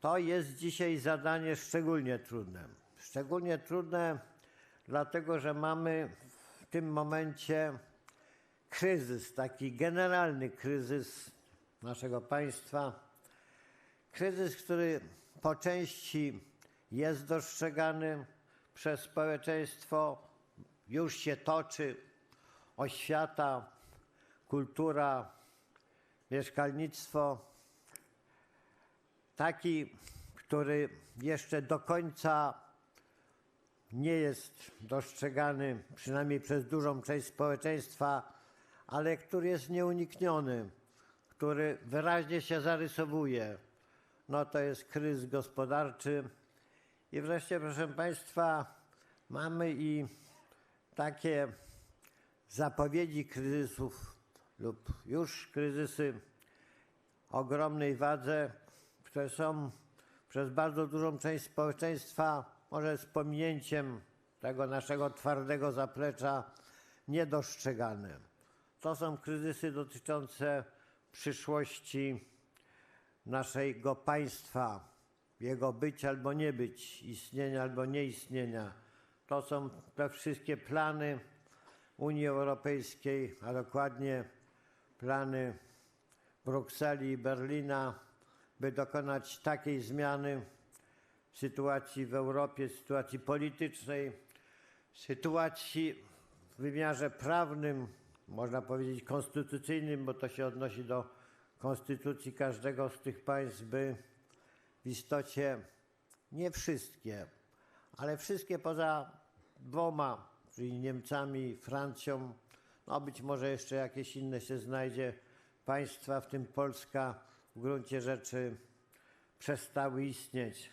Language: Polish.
To jest dzisiaj zadanie szczególnie trudne. Szczególnie trudne, dlatego że mamy w tym momencie kryzys, taki generalny kryzys naszego państwa. Kryzys, który po części jest dostrzegany przez społeczeństwo, już się toczy. Oświata, kultura, mieszkalnictwo. Taki, który jeszcze do końca nie jest dostrzegany, przynajmniej przez dużą część społeczeństwa, ale który jest nieunikniony, który wyraźnie się zarysowuje. No to jest kryzys gospodarczy. I wreszcie, proszę Państwa, mamy i takie zapowiedzi kryzysów lub już kryzysy ogromnej wadze, które są przez bardzo dużą część społeczeństwa, może z pominięciem tego naszego twardego zaplecza, niedostrzegane. To są kryzysy dotyczące przyszłości naszego państwa, jego być albo nie być, istnienia albo nieistnienia. To są te wszystkie plany Unii Europejskiej, a dokładnie plany Brukseli i Berlina, by dokonać takiej zmiany sytuacji w Europie, sytuacji politycznej, sytuacji w wymiarze prawnym, można powiedzieć konstytucyjnym, bo to się odnosi do konstytucji każdego z tych państw, by w istocie nie wszystkie, ale wszystkie poza dwoma, czyli Niemcami Francją, no być może jeszcze jakieś inne się znajdzie, państwa, w tym Polska, w gruncie rzeczy przestały istnieć.